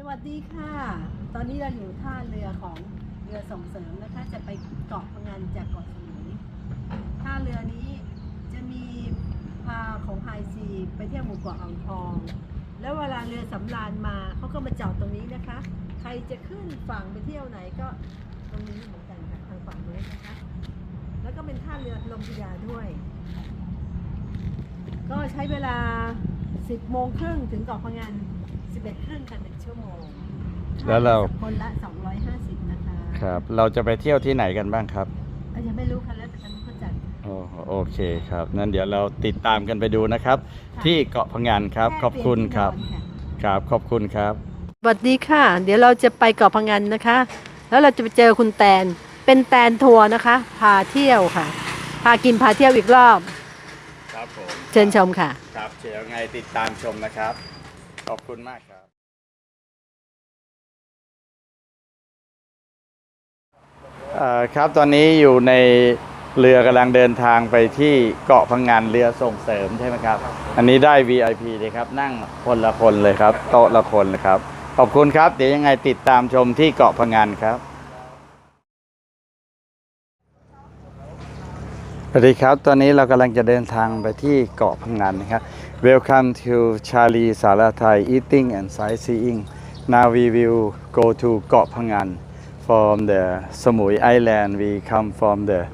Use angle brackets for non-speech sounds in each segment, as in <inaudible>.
สวัสดีค่ะ ตอนนี้เราอยู่ท่าเรือของเรือส่งเสริมนะคะ จะไปเกาะพะงันจากเกาะสมุยท่าเรือนี้จะมีพาของไฮซีไปเที่ยวหมู่เกาะอ่างทอง แล้วเวลาเรือสำราญมาเขาก็มาจอดตรงนี้นะคะ ใครจะขึ้นฝั่งไปเที่ยวไหนก็ตรงนี้เหมือนกันค่ะทางฝั่งนู้นนะคะ แล้วก็เป็นท่าเรือลมพิยาด้วย ก็ใช้เวลา 10โมงครึ่งถึงเกาะพะงัน11ครึ่งค่ะหนึ่งชั่วโมง แล้วเรา คนละ 250 นะคะครับ เราจะไปเที่ยวที่ไหนกันบ้างครับอาจจะไม่รู้ค่ะแล้วแต่ทางนู้นเขาจัด โอ้โอเคครับ นั่นเดี๋ยวเราติดตามกันไปดูนะครับ ค่ะ ที่เกาะพะงันครับ ขอบคุณครับครับขอบคุณครับ สวัสดีค่ะ เดี๋ยวเราจะไปเกาะพะงันนะคะ แล้วเราจะไปเจอคุณแตน เป็นแตนทัวร์นะคะ พาเที่ยวค่ะ พากินพาเที่ยวอีกรอบ ครับผมเชิญชมค่ะ ครับเดี๋ยวไงติดตามชมนะครับ ขอบคุณมากครับ ครับตอนนี้อยู่ในเรือกำลังเดินทางไปที่เกาะพังงานเรือส่งเสริมใช่ไหมครับ อันนี้ได้ VIP เลยครับ นั่งคนละคนเลยครับ โต๊ะละคนเลยครับ ขอบคุณครับ เดี๋ยวยังไงติดตามชมที่เกาะพังงานครับสวัสดีครับ ตอนนี้เรากำลังจะเดินทางไปที่เกาะพังงานนะครับ Welcome to Charlie Salathai Eating and Sightseeing Now we will go to เกาะพังงาน from the Samui Island we come from the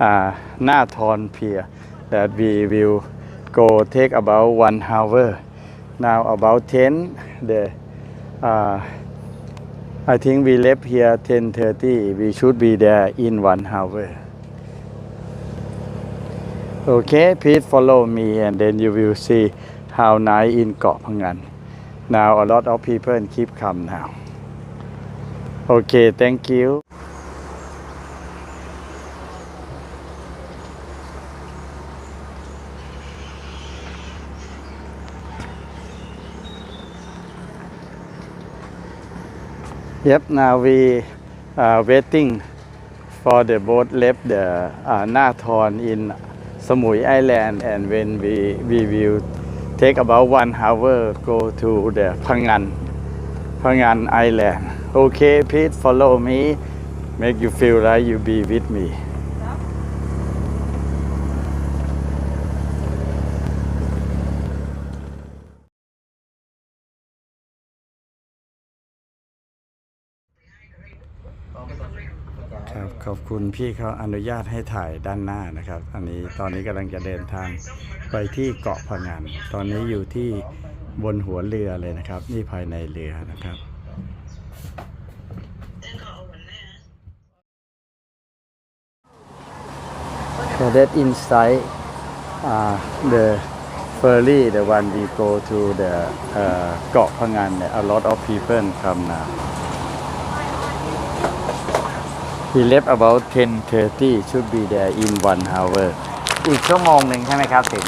uh, Nathon Pier that we will go take about one hour now about 10 the uh, I think we left here 10:30 we should be there in one hour Okay, please follow me and then you will see how nice in Got Phangan. Now a lot of people keep come now. Okay, thank you. Yep, now we are waiting for the boat left the uh, Nathon in Samui Island and when we, we will take about one hour go to the Phangan, Phangan Island. Okay, please follow me, make you feel like you be with me. ครับขอบคุณพี่เขาอนุญาตให้ถ่ายด้านหน้านะครับ อันนี้ตอนนี้กำลังจะเดินทางไปที่เกาะพะงัน ตอนนี้อยู่ที่บนหัวเรือเลยนะครับ นี่ภายในเรือนะครับ That inside uh, the ferry the one we go to the uh, เกาะพะงัน a lot of people come now We left about 10:30 should be there in one hour อีกชั่วโมงหนึ่งใช่ไหมครับถึ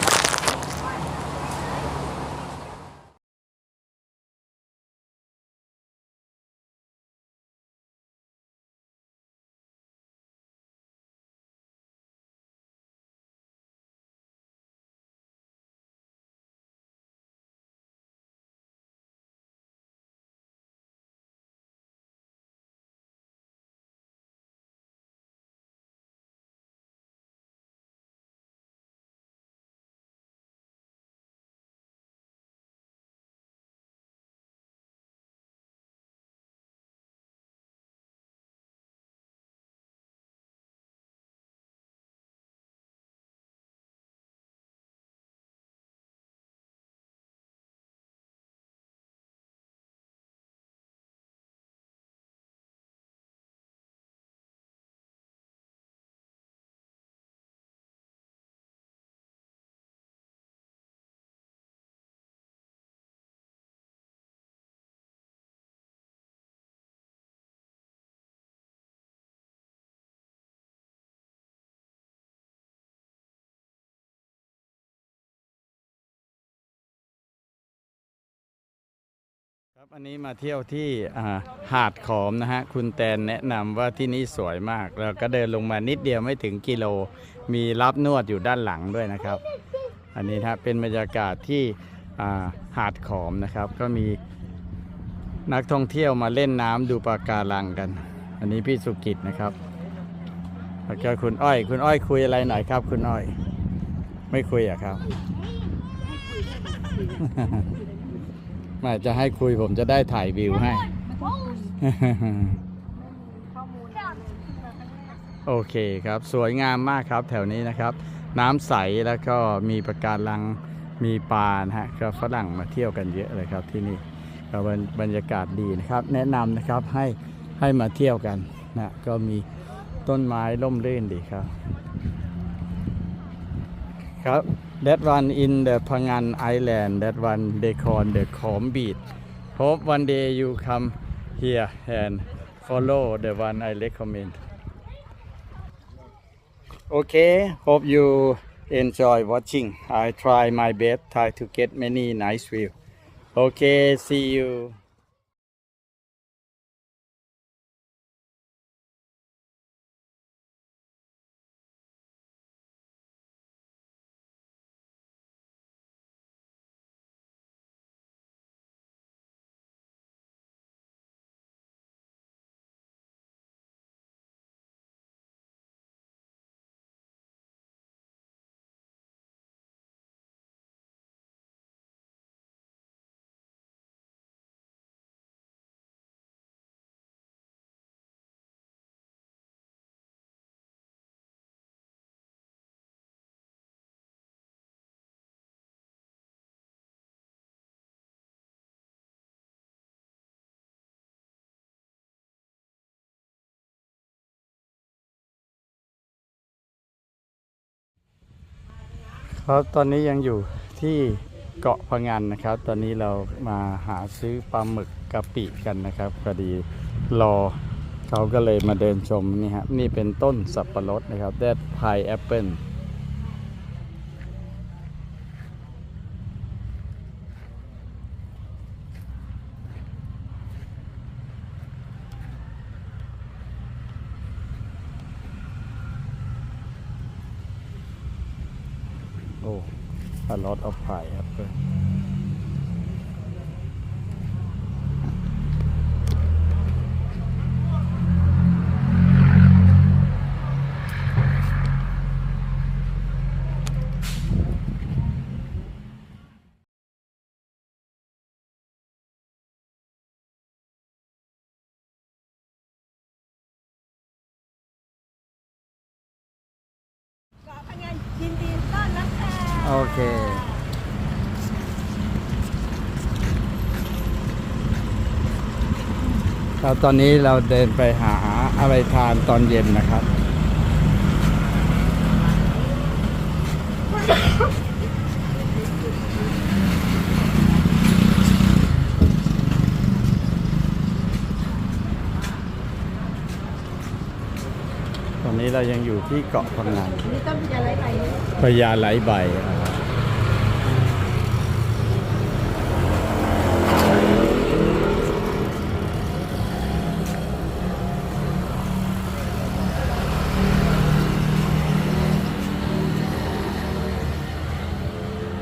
ครับอันนี้มาเที่ยวที่หาดขอมนะฮะคุณแตนแนะนำว่าที่นี่สวยมากแล้วก็เดินลงมานิดเดียวไม่ถึงกิโล มีรับนวดอยู่ด้านหลังด้วยนะครับ อันนี้นะฮะเป็นบรรยากาศที่หาดขอมนะครับ ก็มีนักท่องเที่ยวมาเล่นน้ำดูปะการังกัน อันนี้พี่สุกิจนะครับแล้วก็คุณอ้อย คุณอ้อยคุยอะไรหน่อยครับ คุณอ้อย ไม่คุยอะครับ ไม่จะให้คุยผมจะได้ถ่ายวิวให้ โอเคครับ สวยงามมากครับแถวนี้นะครับ น้ำใสแล้วก็มีปะการังมีปลานะฮะก็ฝรั่งมาเที่ยวกันเยอะเลยครับที่นี่ก็บรรบรรยากาศดีนะครับ แนะนำนะครับให้ให้มาเที่ยวกันนะก็มีต้นไม้ร่มรื่นดีครับ ครับ that one in the Pangan Island that one they call the Khom Beach hope one day you come here and follow the one I recommend Okay, hope you enjoy watching. I try my best, try to get many nice view. Okay, see you. ครับตอนนี้ยังอยู่ที่เกาะพะงันนะครับ ตอนนี้เรามาหาซื้อปลาหมึกกะปิกันนะครับพอดีรอเขาก็เลยมาเดินชมนี่ครับนี่เป็นต้นสับปะรดนะครับ that pineapple โอ้ a lot of pineapple โอเคครับตอนนี้เราเดินไปหาอะไรทานตอนเย็นนะครับ ตอนนี้เรายังอยู่ที่เกาะพังงานนี่ต้นพญาไรไปเนี่ยพญาไหลใบนะครับ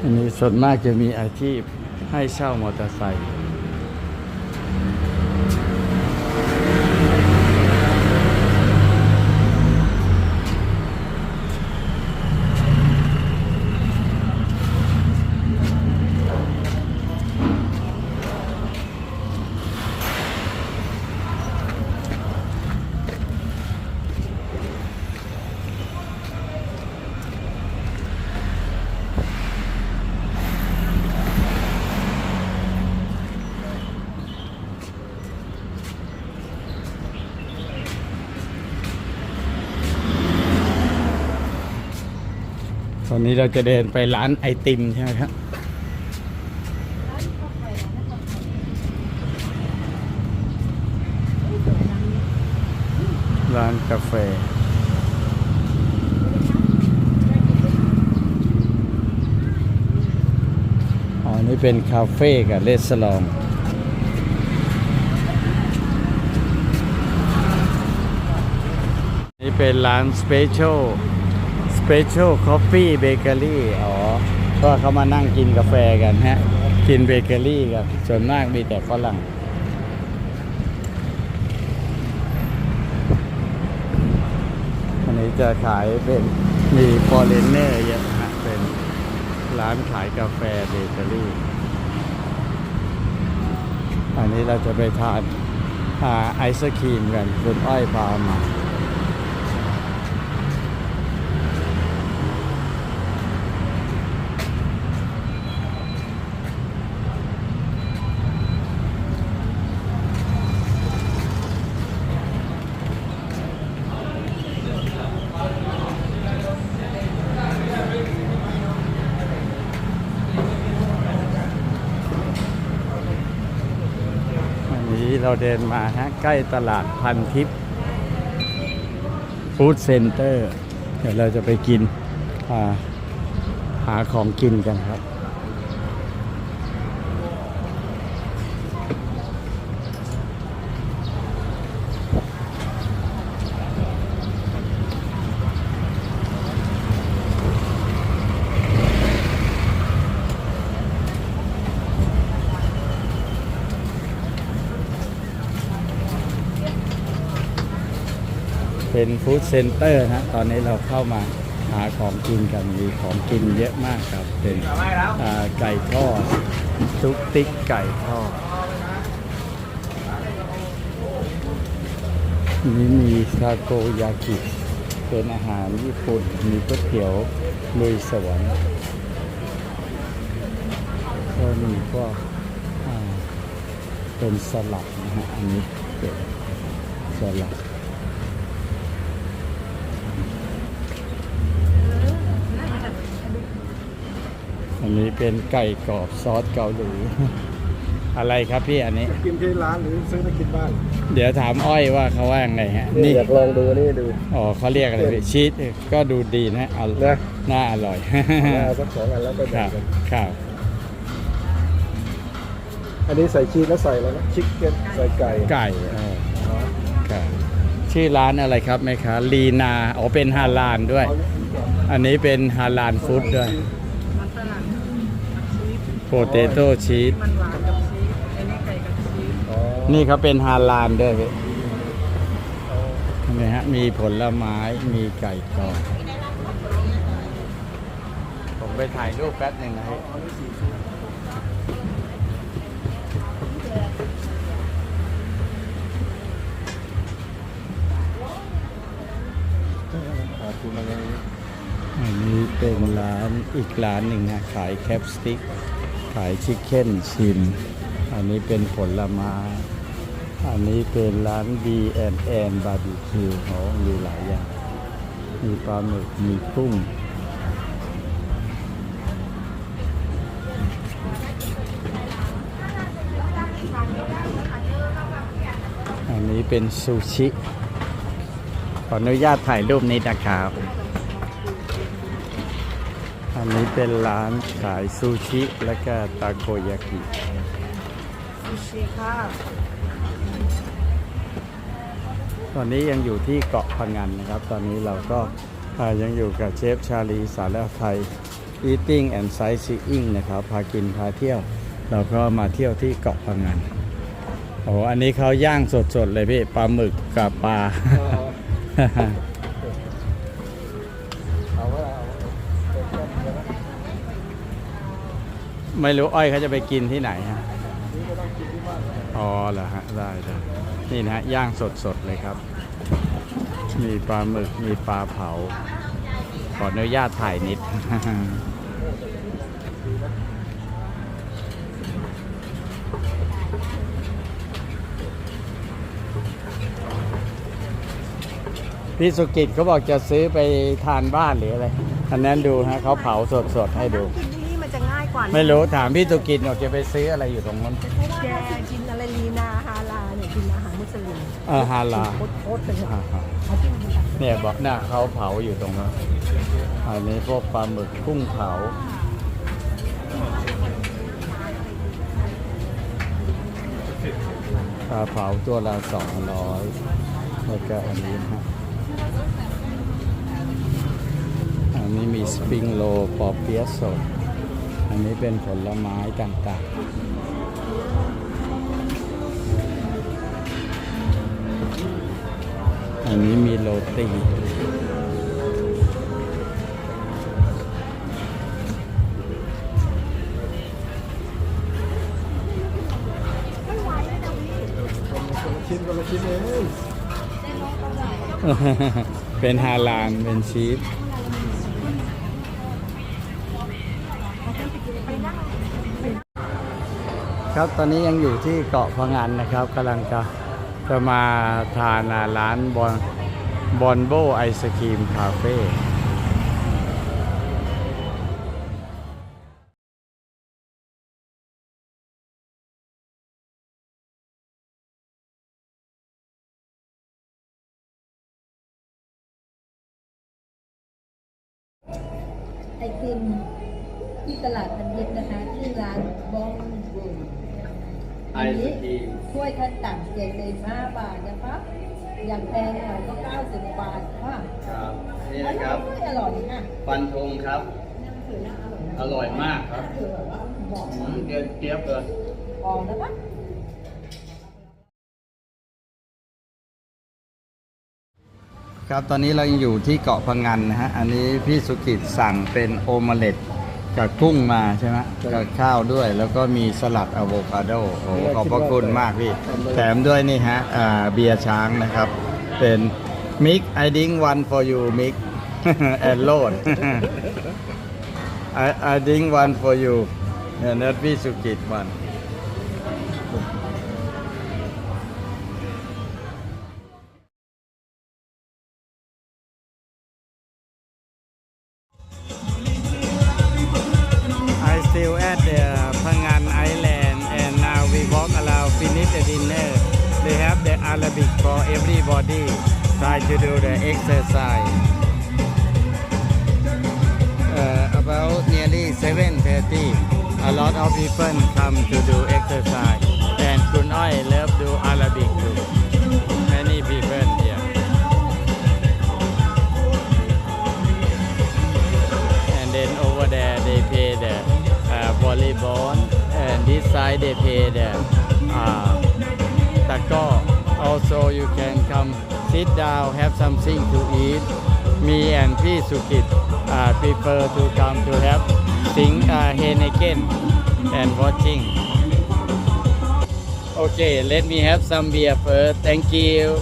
อันนี้ส่วนมากจะมีอาชีพให้เช่ามอเตอร์ไซค์ต อนนี้เราจะเดินไปร้านไอติมใช่ไหมครับร้านกาแฟนะคะเฮ้ยสวยจังเลยร้านกาแฟอ๋อนี่เป็นคาเฟ่กับเลสล เปเชียลคอฟฟี่เบเกอรี่อ๋อ ก็เขามานั่งกินกาแฟกันฮะ กินเบเกอรี่กันส่วนมากมีแต่ฝรั่งอันนี้จะขายเป็นมีฟอร์เรนเนอร์เยอะฮะเป็นร้านขายกาแฟเบเกอรี่ อันนี้เราจะไปทานไอศครีมกันคุณอ้อยพามา เราเดินมาฮะใกล้ตลาดพันทิพย์ฟู้ดเซ็นเตอร์ เดี๋ยวเราจะไปกินอ่าหาของกินกันครับ เป็นฟู้ดเซ็นเตอร์นะตอนนี้เราเข้ามาหาของกินกันมีของกินเยอะมากครับ เป็นไก่ทอดซุปติ๊กไก่ทอดนี่มีทาโกยากิเป็นอาหารญี่ปุ่น มีก๋วยเตี๋ยวลุยสวรรค์ก็มีพวกเป็นสลัดนะฮะ อันนี้เป็นสลัด อันนี้เป็นไก่กรอบซอสเกาหลี อะไรครับพี่อันนี้ กินที่ร้านหรือซื้อมากินบ้านเดี๋ยวถามอ้อยว่าเขาว่าอย่างไรฮะ นี่ อยากลองดูนี่ดู อ๋อเขาเรียกอะไรพี่ชีสก็ดูดีนะอร่อยนะ น่าอร่อย เอาสักสองอันแล้วก็คแบ่รังบกันครับ อันนี้ใส่ชีสแล้วใส่แล้วนะชิคเก้นใส่ไก่ไก่เออครับชื่อร้านอะไรครับแม่ค้าลีนา อ๋อเป็นฮาลานด้วย อันนี้เป็นฮาลานฟู้ดด้วย โปเตโต้ชีสมันหวานกับชีสอันนี้ไก่กับชีสอ๋อนี่เขาเป็นฮาลานด้วยพี่เห็นไหมฮะมีผลไม้มีไก่กรอบผมไปถ่ายรูปแป๊บหนึ่งนะฮะอ่าคุณอะไรอันนี้เป็นร้านอีกร้านหนึ่งนะขายแคปสติ๊กขายชิคเก้นชิม อันนี้เป็นผลไม้ อันนี้เป็นร้าน B and N Barbecue เขามีหลายอย่าง มีปลาหมึก มีกุ้งอันนี้เป็นซูชิ ขออนุญาตถ่ายรูปนี้นะครับ อันนี้เป็นร้านขายซูชิและก็ตาโกยากิซูชิค่ะตอนนี้ยังอยู่ที่เกาะพังงานนะครับ ตอนนี้เราก็อ่ายังอยู่กับเชฟชาลีสารไทย Eating and Sightseeing นะครับ พากินพาเที่ยว เราก็มาเที่ยวที่เกาะพังงานโอ้อันนี้เขาย่างสดๆเลยพี่ ปลาหมึกกับปลาเอา ไม่รู้อ้อยเขาจะไปกินที่ไหนฮะอ๋อเหรอฮะได้ได้นี่นะฮะย่างสดๆเลยครับ มีปลาหมึกมีปลาเผาขออนุญาตถ่ายนิดพี่สุกิจเขาบอกจะซื้อไปทานบ้านหรืออะไรอันนั้นดูฮะเขาเผาสดๆให้ดู กินที่นี่มันจะง่ายกว่าไม่รู้ถามพี่สุกิจบอกจะไปซื้ออะไรอยู่ตรงนั้นแกกินอะไรลีนาฮาลาเนี่ยกินอาหารมุสลิมเออฮาลาโคตรโคตรเลยอ่าฮะเขากินดีอะเนี่ยบอกหน้าเขาเผาอยู่ตรงนั้นอันนี้พวกปลาหมึกกุ้งเผาปลาเผาตัวละสองร้อยแล้วก็อันนี้นะฮะอันนี้มีสปริงโลปอเปี๊ยะสด อันนี้เป็นผลไม้ต่างๆ อันนี้มีโรตีเเป็นฮาลานเป็นชีส ครับ ตอนนี้ยังอยู่ที่เกาะพงันนะครับกำลังจะจะมาทานร้านบอนบอนโบไอศครีมคาเฟ่ ครับนั่นคือน่าอร่อยนะอร่อยมากครับคือแบบว่าบอกอืมเดือดเจี๊ยบเลยออกนะคะครับ ตอนนี้เรายังอยู่ที่เกาะพังงันนะฮะ อันนี้พี่สุกิตสั่งเป็นโอเมเล็ตกับกุ้งมาใช่ไหมกับข้าวด้วย แล้วก็มีสลัดอะโวคาโดโอ้ขอบพระคุณมากพี่ แถมด้วยนี่ฮะอ่าเบียร์ช้างนะครับ เป็นมิก I drink one for you มิก <laughs> alone. I, I drink one for you, and that we should get one. I still at the Pangan Island, and now we walk around, finish the dinner. We have the Arabic for everybody. Try to do the exercise. 7.30 a lot of people come to do exercise. And Kun Oi love do Arabic too. Many people here. and then over there they pay the uh, volleyball. And this side they pay the uh, taco also you can come sit down have something to eat. Me and P Sukit uh, prefer to come to have sing uh, Heineken and watching. Okay let me have some beer first. Thank you